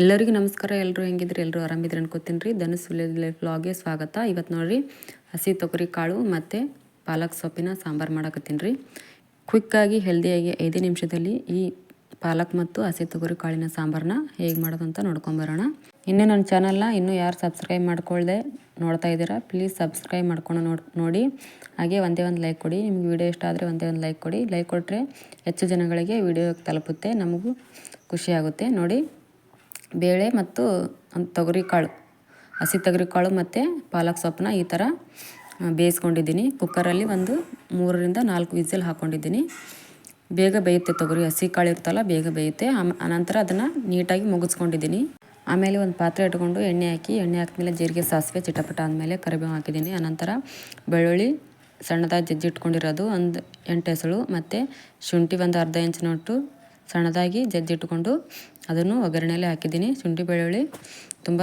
ಎಲ್ಲರಿಗೂ ನಮಸ್ಕಾರ ಎಲ್ಲರೂ ಹೆಂಗಿದ್ರಿ ಎಲ್ಲರೂ ಆರಾಮಿದ್ರಿ ಅನ್ಕೋತೀನಿ ರೀ. ಧನುಸ್ ವಿಲೇಜ್ ವ್ಲಾಗ್ಗೆ ಸ್ವಾಗತ. ಇವತ್ತು ನೋಡ್ರಿ, ಹಸಿ ತೊಗರಿ ಕಾಳು ಮತ್ತು ಪಾಲಕ್ ಸೊಪ್ಪಿನ ಸಾಂಬಾರು ಮಾಡಕತ್ತೀನಿ ರೀ. ಕ್ವಿಕ್ಕಾಗಿ ಹೆಲ್ದಿಯಾಗಿ ಐದೇ ನಿಮಿಷದಲ್ಲಿ ಈ ಪಾಲಕ್ ಮತ್ತು ಹಸಿ ತೊಗರಿ ಕಾಳಿನ ಸಾಂಬಾರನ್ನ ಹೇಗೆ ಮಾಡೋದಂತ ನೋಡ್ಕೊಂಬರೋಣ ಇನ್ನೂ ನನ್ನ ಚಾನಲ್ನ ಇನ್ನೂ ಯಾರು ಸಬ್ಸ್ಕ್ರೈಬ್ ಮಾಡ್ಕೊಳ್ಳದೆ ನೋಡ್ತಾ ಇದ್ದೀರಾ ಪ್ಲೀಸ್ ಸಬ್ಸ್ಕ್ರೈಬ್ ಮಾಡ್ಕೊಂಡು ನೋಡಿ ನೋಡಿ. ಹಾಗೆ ಒಂದೇ ಒಂದು ಲೈಕ್ ಕೊಡಿ. ನಿಮ್ಗೆ ವಿಡಿಯೋ ಇಷ್ಟ ಆದರೆ ಒಂದೇ ಒಂದು ಲೈಕ್ ಕೊಡಿ. ಲೈಕ್ ಕೊಟ್ಟರೆ ಹೆಚ್ಚು ಜನಗಳಿಗೆ ವಿಡಿಯೋ ತಲುಪುತ್ತೆ, ನಮಗೂ ಖುಷಿಯಾಗುತ್ತೆ ನೋಡಿ. ಬೇಳೆ ಮತ್ತು ತೊಗರಿ ಕಾಳು. ಹಸಿ ತೊಗರಿ ಕಾಳು ಮತ್ತು ಪಾಲಕ್ ಸೊಪ್ಪನ್ನ ಈ ಥರ ಬೇಯಿಸ್ಕೊಂಡಿದ್ದೀನಿ. ಕುಕ್ಕರಲ್ಲಿ ಒಂದು ಮೂರರಿಂದ ನಾಲ್ಕು ವಿಸಿಲ್ ಹಾಕ್ಕೊಂಡಿದ್ದೀನಿ ಬೇಗ ಬೇಯುತ್ತೆ ತೊಗರಿ. ಹಸಿ ಕಾಳು ಇರ್ತಲ್ಲ ಬೇಗ ಬೇಯುತ್ತೆ. ಆಮ ನಂತರ ಅದನ್ನು ನೀಟಾಗಿ ಮುಗಿಸ್ಕೊಂಡಿದ್ದೀನಿ. ಆಮೇಲೆ ಒಂದು ಪಾತ್ರೆ ಇಟ್ಕೊಂಡು ಎಣ್ಣೆ ಹಾಕಿ, ಎಣ್ಣೆ ಹಾಕಿದ್ಮೇಲೆ ಜೀರಿಗೆ, ಸಾಸಿವೆ, ಚಿಟಪಟ ಆದಮೇಲೆ ಕರಿಬೇವು ಹಾಕಿದ್ದೀನಿ. ಆನಂತರ ಬೆಳ್ಳುಳ್ಳಿ ಸಣ್ಣದಾಗಿ ಜಜ್ಜಿ ಇಟ್ಕೊಂಡಿರೋದು ಒಂದು ಎಂಟು ಹೆಸಳು ಮತ್ತು ಶುಂಠಿ ಒಂದು ಅರ್ಧ ಇಂಚಿನೊಟ್ಟು ಸಣ್ಣದಾಗಿ ಜಜ್ಜಿಟ್ಕೊಂಡು ಅದನ್ನು ಒಗ್ಗರಣೆಯಲ್ಲಿ ಹಾಕಿದ್ದೀನಿ. ಶುಂಠಿ ಬೆಳ್ಳುಳ್ಳಿ ತುಂಬ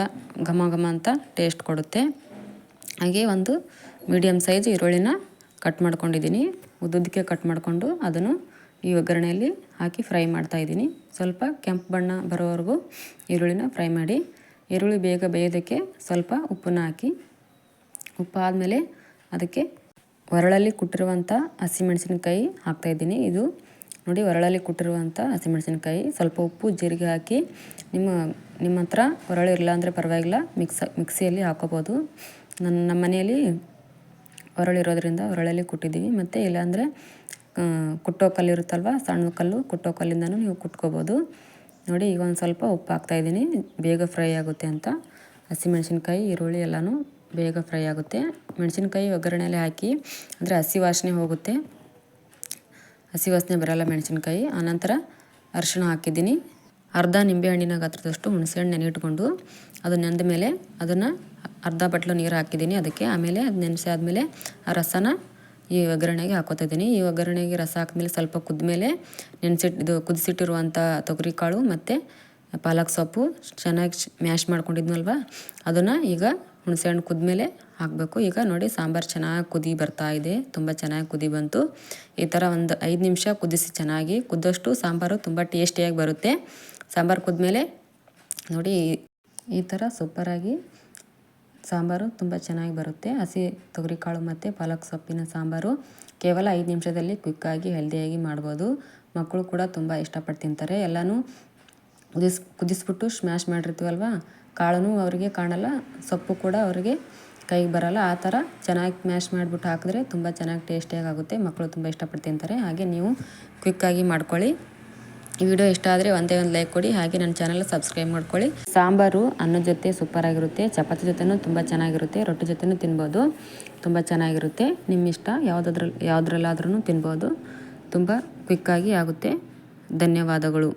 ಘಮ ಘಮ ಅಂತ ಟೇಸ್ಟ್ ಕೊಡುತ್ತೆ. ಹಾಗೆ ಒಂದು ಮೀಡಿಯಮ್ ಸೈಜ್ ಈರುಳ್ಳಿನ ಕಟ್ ಮಾಡ್ಕೊಂಡಿದ್ದೀನಿ. ಉದ್ದುದಕ್ಕೆ ಕಟ್ ಮಾಡಿಕೊಂಡು ಅದನ್ನು ಈ ಒಗ್ಗರಣೆಯಲ್ಲಿ ಹಾಕಿ ಫ್ರೈ ಮಾಡ್ತಾಯಿದ್ದೀನಿ ಸ್ವಲ್ಪ ಕೆಂಪು ಬಣ್ಣ ಬರೋವರೆಗೂ ಈರುಳ್ಳಿನ ಫ್ರೈ ಮಾಡಿ, ಈರುಳ್ಳಿ ಬೇಗ ಬೇಯೋದಕ್ಕೆ ಸ್ವಲ್ಪ ಉಪ್ಪನ್ನ ಹಾಕಿ, ಉಪ್ಪು ಆದಮೇಲೆ ಅದಕ್ಕೆ ಒರಳಲ್ಲಿ ಕುಟ್ಟಿರುವಂಥ ಹಸಿಮೆಣಸಿನ್ಕಾಯಿ ಹಾಕ್ತಾಯಿದ್ದೀನಿ ಇದು ನೋಡಿ ಒರಳಲ್ಲಿ ಕುಟ್ಟಿರುವಂಥ ಹಸಿಮೆಣಸಿನ್ಕಾಯಿ. ಸ್ವಲ್ಪ ಉಪ್ಪು, ಜೀರಿಗೆ ಹಾಕಿ ನಿಮ್ಮ ನಿಮ್ಮ ಹತ್ರ ಒರಳು ಇಲ್ಲ ಅಂದರೆ ಪರವಾಗಿಲ್ಲ, ಮಿಕ್ಸ, ಮಿಕ್ಸಿಯಲ್ಲಿ ಹಾಕೋಬೋದು. ನನ್ನ, ನಮ್ಮ ಮನೆಯಲ್ಲಿ ಒರಳಿರೋದ್ರಿಂದ ಒರಳಲ್ಲಿ ಕುಟ್ಟಿದ್ದೀವಿ. ಮತ್ತು ಇಲ್ಲಾಂದರೆ ಕುಟ್ಟೋ ಕಲ್ಲು ಇರುತ್ತಲ್ವ, ಸಣ್ಣ ಕಲ್ಲು, ಕುಟ್ಟೋ ಕಲ್ಲಿಂದನೂ ನೀವು ಕುಟ್ಕೋಬೋದು. ನೋಡಿ, ಈಗ ಒಂದು ಸ್ವಲ್ಪ ಉಪ್ಪು ಹಾಕ್ತಾಯಿದ್ದೀನಿ ಬೇಗ ಫ್ರೈ ಆಗುತ್ತೆ ಅಂತ. ಹಸಿಮೆಣಸಿನ್ಕಾಯಿ, ಈರುಳ್ಳಿ ಎಲ್ಲನೂ ಬೇಗ ಫ್ರೈ ಆಗುತ್ತೆ. ಮೆಣಸಿನ್ಕಾಯಿ ಒಗ್ಗರಣೆಯಲ್ಲಿ ಹಾಕಿ, ಅಂದರೆ ಹಸಿ ವಾಸನೆ ಹೋಗುತ್ತೆ. ಹಸಿ ವಾಸನೆ ಬರೋಲ್ಲ ಮೆಣಸಿನ್ಕಾಯಿ. ಆನಂತರ ಅರಿಶಿಣ ಹಾಕಿದ್ದೀನಿ. ಅರ್ಧ ನಿಂಬೆಹಣ್ಣಿನ ಗಾತ್ರದಷ್ಟು ಹುಣಸೆಹಣ್ಣು ನೆನೆಯಿಟ್ಕೊಂಡು ಅದು ನೆಂದ ಮೇಲೆ ಅದನ್ನು ಅರ್ಧ ಬಟ್ಲು ನೀರು ಹಾಕಿದ್ದೀನಿ. ಅದಕ್ಕೆ ಆಮೇಲೆ ಅದು ನೆನೆಸಿ ಆದಮೇಲೆ ಆ ರಸನ ಈ ಒಗ್ಗರಣೆಗೆ ಹಾಕೋತಾ ಇದ್ದೀನಿ. ಈ ಒಗ್ಗರಣೆಗೆ ರಸ ಹಾಕಿದ್ಮೇಲೆ ಸ್ವಲ್ಪ ಕುದ್ಮೇಲೆ ನೆನೆಸಿಟ್ಟು ಇದು ಕುದಿಸಿಟ್ಟಿರುವಂಥ ತೊಗರಿ ಕಾಳು ಮತ್ತು ಪಾಲಕ್ ಸೊಪ್ಪು ಚೆನ್ನಾಗಿ ಮ್ಯಾಶ್ ಮಾಡ್ಕೊಂಡಿದ್ನಲ್ವ? ಅದನ್ನು ಈಗ ಹುಣಸೆಹಣ್ಣು ಕುದ್ಮೇಲೆ ಹಾಕಬೇಕು. ಈಗ ನೋಡಿ, ಸಾಂಬಾರು ಚೆನ್ನಾಗಿ ಕುದಿ ಬರ್ತಾ ಇದೆ. ತುಂಬ ಚೆನ್ನಾಗಿ ಕುದಿ ಬಂತು. ಈ ಥರ ಒಂದು ಐದು ನಿಮಿಷ ಕುದಿಸಿ ಚೆನ್ನಾಗಿ ಕುದ್ದಷ್ಟು ಸಾಂಬಾರು ತುಂಬ ಟೇಸ್ಟಿಯಾಗಿ ಬರುತ್ತೆ. ಸಾಂಬಾರು ಕುದ್ಮೇಲೆ ನೋಡಿ, ಈ ಥರ ಸೂಪರಾಗಿ ಸಾಂಬಾರು ತುಂಬ ಚೆನ್ನಾಗಿ ಬರುತ್ತೆ. ಹಸಿ ತೊಗರಿಕಾಳು ಮತ್ತು ಪಾಲಕ್ ಸೊಪ್ಪಿನ ಸಾಂಬಾರು ಕೇವಲ ಐದು ನಿಮಿಷದಲ್ಲಿ ಕ್ವಿಕ್ಕಾಗಿ ಹೆಲ್ದಿಯಾಗಿ ಮಾಡ್ಬೋದು. ಮಕ್ಕಳು ಕೂಡ ತುಂಬ ಇಷ್ಟಪಟ್ಟು ತಿಂತಾರೆ. ಎಲ್ಲನೂ ಕುದಿಸ್, ಕುದಿಸ್ಬಿಟ್ಟು ಸ್ಮ್ಯಾಶ್ ಮಾಡಿರ್ತೀವಲ್ವ? ಕಾಳು ಅವರಿಗೆ ಕಾಣಲ್ಲ, ಸೊಪ್ಪು ಕೂಡ ಅವರಿಗೆ ಕೈಗೆ ಬರಲ್ಲ. ಆ ಥರ ಚೆನ್ನಾಗಿ ಮ್ಯಾಶ್ ಮಾಡಿಬಿಟ್ಟು ಹಾಕಿದ್ರೆ ತುಂಬ ಚೆನ್ನಾಗಿ ಟೇಸ್ಟಿಯಾಗಿ ಆಗುತ್ತೆ ಮಕ್ಕಳು ತುಂಬ ಇಷ್ಟಪಟ್ಟು ತಿಂತಾರೆ ಹಾಗೆ ನೀವು ಕ್ವಿಕ್ಕಾಗಿ ಮಾಡ್ಕೊಳ್ಳಿ. ಈ ವಿಡಿಯೋ ಇಷ್ಟ ಆದರೆ ಒಂದೇ ಒಂದು ಲೈಕ್ ಕೊಡಿ. ಹಾಗೆ ನನ್ನ ಚಾನಲ್ ಸಬ್ಸ್ಕ್ರೈಬ್ ಮಾಡ್ಕೊಳ್ಳಿ. ಸಾಂಬಾರು ಅನ್ನದ ಜೊತೆ ಸೂಪರ್ ಆಗಿರುತ್ತೆ ಚಪಾತಿ ಜೊತೆನೂ ತುಂಬ ಚೆನ್ನಾಗಿರುತ್ತೆ. ರೊಟ್ಟಿ ಜೊತೆನೂ ತಿನ್ಬೋದು. ತುಂಬ ಚೆನ್ನಾಗಿರುತ್ತೆ. ನಿಮ್ಮ ಇಷ್ಟ ಯಾವುದಾದ್ರಲ್ಲಿ ಯಾವುದ್ರಲ್ಲಾದ್ರೂ ತಿನ್ಬೋದು. ತುಂಬ ಕ್ವಿಕ್ಕಾಗಿ ಆಗುತ್ತೆ. ಧನ್ಯವಾದಗಳು.